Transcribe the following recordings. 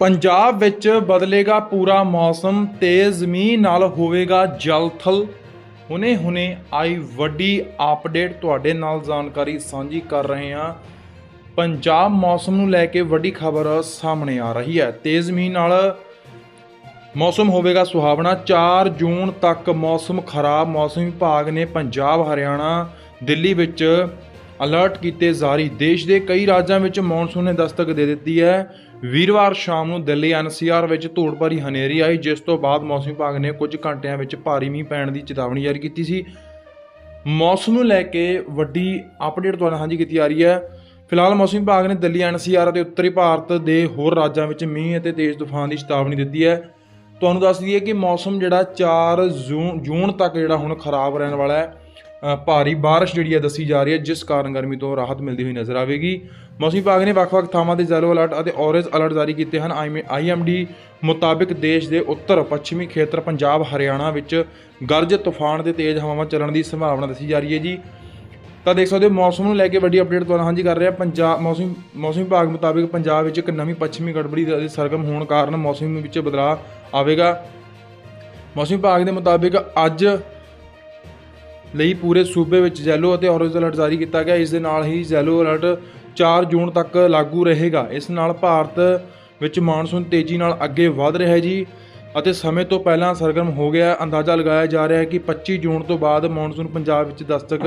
ਪੰਜਾਬ ਵਿੱਚ ਬਦਲੇਗਾ ਪੂਰਾ ਮੌਸਮ ਤੇਜ਼ ਮੀਂਹ ਨਾਲ ਹੋਵੇਗਾ ਜਲਥਲ। ਹੁਣੇ ਹੁਣੇ ਆਈ ਵੱਡੀ ਅਪਡੇਟ ਤੁਹਾਡੇ ਨਾਲ ਜਾਣਕਾਰੀ ਸਾਂਝੀ ਕਰ ਰਹੇ ਹਾਂ। ਪੰਜਾਬ ਮੌਸਮ ਨੂੰ ਲੈ ਕੇ ਵੱਡੀ ਖਬਰ ਸਾਹਮਣੇ ਆ ਰਹੀ ਹੈ। ਤੇਜ਼ ਮੀਂਹ ਨਾਲ ਮੌਸਮ ਹੋਵੇਗਾ ਸੁਹਾਵਣਾ। 4 ਜੂਨ ਤੱਕ ਮੌਸਮ ਖਰਾਬ। ਮੌਸਮ ਵਿਭਾਗ ਨੇ ਪੰਜਾਬ, ਹਰਿਆਣਾ, ਦਿੱਲੀ ਵਿੱਚ ਅਲਰਟ ਕੀਤੇ ਜਾਰੀ। ਦੇਸ਼ ਦੇ ਕਈ ਰਾਜਾਂ ਵਿੱਚ ਮੌਨਸੂਨ ਨੇ ਦਸਤਕ ਦੇ ਦਿੱਤੀ ਹੈ। ਵੀਰਵਾਰ ਸ਼ਾਮ ਨੂੰ ਦਿੱਲੀ ਐਨਸੀਆਰ ਵਿੱਚ ਧੂੜ ਭਰੀ ਹਨੇਰੀ ਆਈ, ਜਿਸ ਤੋਂ ਬਾਅਦ ਮੌਸਮ ਵਿਭਾਗ ਨੇ ਕੁਝ ਘੰਟਿਆਂ ਵਿੱਚ ਭਾਰੀ ਮੀਂਹ ਪੈਣ ਦੀ ਚੇਤਾਵਨੀ ਜਾਰੀ ਕੀਤੀ ਸੀ। ਮੌਸਮ ਨੂੰ ਲੈ ਕੇ ਵੱਡੀ ਅਪਡੇਟ ਤੁਹਾਨੂੰ ਸਾਂਝੀ ਕੀਤੀ ਜਾ ਰਹੀ ਹੈ। ਫਿਲਹਾਲ ਮੌਸਮ ਵਿਭਾਗ ਨੇ ਦਿੱਲੀ ਐਨਸੀਆਰ ਅਤੇ ਉੱਤਰੀ ਭਾਰਤ ਦੇ ਹੋਰ ਰਾਜਾਂ ਵਿੱਚ ਮੀਂਹ ਅਤੇ ਤੇਜ਼ ਤੂਫਾਨ ਦੀ ਚੇਤਾਵਨੀ ਦਿੱਤੀ ਹੈ। ਤੁਹਾਨੂੰ ਦੱਸ ਦਈਏ ਕਿ ਮੌਸਮ ਜਿਹੜਾ 4 ਜੂਨ ਜੂਨ ਤੱਕ ਜਿਹੜਾ ਹੁਣ ਖਰਾਬ ਰਹਿਣ ਵਾਲਾ ਹੈ ਭਾਰੀ ਬਾਰਿਸ਼ ਜਿਹੜੀ ਹੈ ਦੱਸੀ ਜਾ ਰਹੀ ਹੈ, ਜਿਸ ਕਾਰਨ ਗਰਮੀ ਤੋਂ ਰਾਹਤ ਮਿਲਦੀ ਹੋਈ ਨਜ਼ਰ ਆਵੇਗੀ। ਮੌਸਮ ਵਿਭਾਗ ਨੇ ਵੱਖ-ਵੱਖ ਥਾਵਾਂ ਤੇ ਯੈਲੋ ਅਲਰਟ ਅਤੇ ਔਰੇਂਜ ਅਲਰਟ ਜਾਰੀ ਕੀਤੇ ਹਨ। ਆਈਐਮਡੀ ਮੁਤਾਬਿਕ ਦੇਸ਼ ਦੇ ਉੱਤਰ, ਪੱਛਮੀ ਖੇਤਰ, ਪੰਜਾਬ, ਹਰਿਆਣਾ ਵਿੱਚ ਗਰਜ ਤੂਫਾਨ ਤੇ ਤੇਜ਼ ਹਵਾਵਾਂ ਚੱਲਣ ਦੀ ਸੰਭਾਵਨਾ ਦੱਸੀ ਜਾ ਰਹੀ ਹੈ ਜੀ। ਤਾਂ ਦੇਖ ਸਕਦੇ ਹੋ, ਮੌਸਮ ਨੂੰ ਲੈ ਕੇ ਵੱਡੀ ਅਪਡੇਟ ਤੁਹਾਨੂੰ ਹਾਂਜੀ ਕਰ ਰਿਹਾ। ਪੰਜਾਬ ਮੌਸਮ ਮੌਸਮ ਵਿਭਾਗ ਮੁਤਾਬਿਕ ਪੰਜਾਬ ਵਿੱਚ ਇੱਕ ਨਵੀਂ ਪੱਛਮੀ ਗੜਬੜੀ ਦੇ ਸਰਗਮ ਹੋਣ ਕਾਰਨ ਮੌਸਮ ਵਿੱਚ ਬਦਲਾਅ ਆਵੇਗਾ। ਮੌਸਮ ਵਿਭਾਗ ਦੇ ਮੁਤਾਬਿਕ ਅੱਜ ਲਈ ਪੂਰੇ ਸੂਬੇ ਵਿੱਚ ਯੈਲੋ ਅਤੇ ਔਰੇਂਜ ਅਲਰਟ ਜਾਰੀ ਕੀਤਾ ਗਿਆ। ਇਸ ਦੇ ਨਾਲ ਹੀ ਯੈਲੋ ਅਲਰਟ 4 ਜੂਨ ਤੱਕ ਲਾਗੂ ਰਹੇਗਾ। ਇਸ ਨਾਲ ਭਾਰਤ ਵਿੱਚ ਮਾਨਸੂਨ ਤੇਜ਼ੀ ਨਾਲ ਅੱਗੇ ਵਧ ਰਿਹਾ ਹੈ ਜੀ ਅਤੇ ਸਮੇਂ ਤੋਂ ਪਹਿਲਾਂ ਸਰਗਰਮ ਹੋ ਗਿਆ। ਅੰਦਾਜ਼ਾ ਲਗਾਇਆ ਜਾ ਰਿਹਾ ਹੈ ਕਿ 25 ਜੂਨ ਤੋਂ ਬਾਅਦ ਮਾਨਸੂਨ ਪੰਜਾਬ ਵਿੱਚ ਦਸਤਕ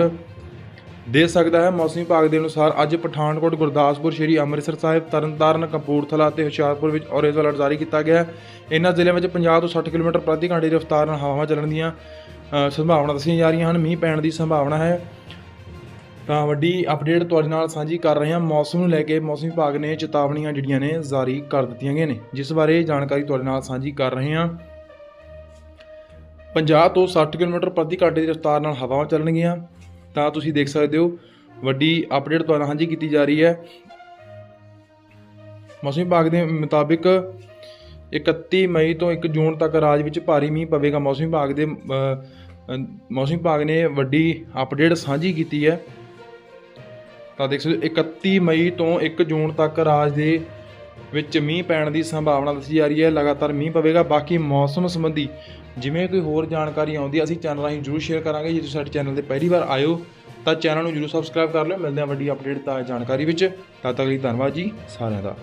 ਦੇ ਸਕਦਾ ਹੈ ਮੌਸਮ ਵਿਭਾਗ ਦੇ ਅਨੁਸਾਰ ਅੱਜ ਪਠਾਨਕੋਟ, ਗੁਰਦਾਸਪੁਰ, ਸ਼੍ਰੀ ਅੰਮ੍ਰਿਤਸਰ ਸਾਹਿਬ, ਤਰਨਤਾਰਨ, ਕਪੂਰਥਲਾ ਅਤੇ ਹੁਸ਼ਿਆਰਪੁਰ ਵਿੱਚ ਔਰੇਂਜ ਅਲਰਟ ਜਾਰੀ ਕੀਤਾ ਗਿਆ ਹੈ। ਇਹਨਾਂ ਜ਼ਿਲ੍ਹਿਆਂ ਵਿੱਚ 50 ਤੋਂ 60 ਕਿਲੋਮੀਟਰ ਪ੍ਰਤੀ ਘੰਟੇ ਦੀ ਰਫ਼ਤਾਰ ਨਾਲ ਹਵਾਵਾਂ ਚੱਲਣ ਦੀਆਂ ਸੰਭਾਵਨਾ ਦੱਸੀਆਂ ਜਾ ਰਹੀਆਂ ਹਨ। ਮੀਂਹ ਪੈਣ ਦੀ ਸੰਭਾਵਨਾ ਹੈ। ਤਾਂ ਵੱਡੀ ਅਪਡੇਟ ਤੁਹਾਡੇ ਨਾਲ ਸਾਂਝੀ ਕਰ ਰਹੇ ਹਾਂ। ਮੌਸਮ ਨੂੰ ਲੈ ਕੇ ਮੌਸਮ ਵਿਭਾਗ ਨੇ ਚੇਤਾਵਨੀਆਂ ਜਿਹੜੀਆਂ ਨੇ ਜਾਰੀ ਕਰ ਦਿੱਤੀਆਂ ਗਈਆਂ ਨੇ। ਜਿਸ ਬਾਰੇ ਜਾਣਕਾਰੀ ਤੁਹਾਡੇ ਨਾਲ ਸਾਂਝੀ ਕਰ ਰਹੇ ਹਾਂ। 50 ਤੋਂ 60 ਕਿਲੋਮੀਟਰ ਪ੍ਰਤੀ ਘੰਟੇ ਦੀ ਰਫ਼ਤਾਰ ਨਾਲ ਹਵਾਵਾਂ ਚੱਲਣਗੀਆਂ। ਤਾਂ ਤੁਸੀਂ ਦੇਖ ਸਕਦੇ ਹੋ ਵੱਡੀ ਅਪਡੇਟ ਤੁਹਾਨੂੰ ਨਾਲ ਸਾਂਝੀ ਕੀਤੀ ਜਾ ਰਹੀ ਹੈ। ਮੌਸਮ ਵਿਭਾਗ ਦੇ ਮੁਤਾਬਿਕ 31 ਮਈ ਤੋਂ 1 ਜੂਨ ਤੱਕ ਰਾਜ ਵਿੱਚ ਭਾਰੀ ਮੀਂਹ ਪਵੇਗਾ। ਮੌਸਮ ਵਿਭਾਗ ਦੇ ਮੌਸਮ ਵਿਭਾਗ ਨੇ ਵੱਡੀ ਅਪਡੇਟ ਸਾਂਝੀ ਕੀਤੀ ਹੈ। ਤਾਂ ਦੇਖ ਸਕਦੇ ਹੋ 31 ਮਈ ਤੋਂ 1 ਜੂਨ ਤੱਕ ਰਾਜ ਦੇ ਵਿੱਚ ਮੀਂਹ ਪੈਣ ਦੀ ਸੰਭਾਵਨਾ ਦੱਸੀ ਜਾ ਰਹੀ ਹੈ। ਲਗਾਤਾਰ ਮੀਂਹ ਪਵੇਗਾ। ਬਾਕੀ ਮੌਸਮ ਸੰਬੰਧੀ ਜਿਵੇਂ ਕੋਈ ਹੋਰ ਜਾਣਕਾਰੀ ਆਉਂਦੀ ਹੈ ਅਸੀਂ ਚੈਨਲ ਰਾਹੀਂ ਜਰੂਰ ਸ਼ੇਅਰ ਕਰਾਂਗੇ। ਜੇ ਤੁਸੀਂ ਸਾਡੇ ਚੈਨਲ ਤੇ ਪਹਿਲੀ ਵਾਰ ਆਇਓ ਤਾਂ ਚੈਨਲ ਨੂੰ ਜਰੂਰ ਸਬਸਕ੍ਰਾਈਬ ਕਰ ਲਿਓ। ਮਿਲਦੇ ਹਾਂ ਵੱਡੀ ਅਪਡੇਟ ਤਾਂ ਜਾਣਕਾਰੀ ਵਿੱਚ। ਤਦ ਤੱਕ ਲਈ ਧੰਨਵਾਦ ਜੀ ਸਾਰਿਆਂ ਦਾ।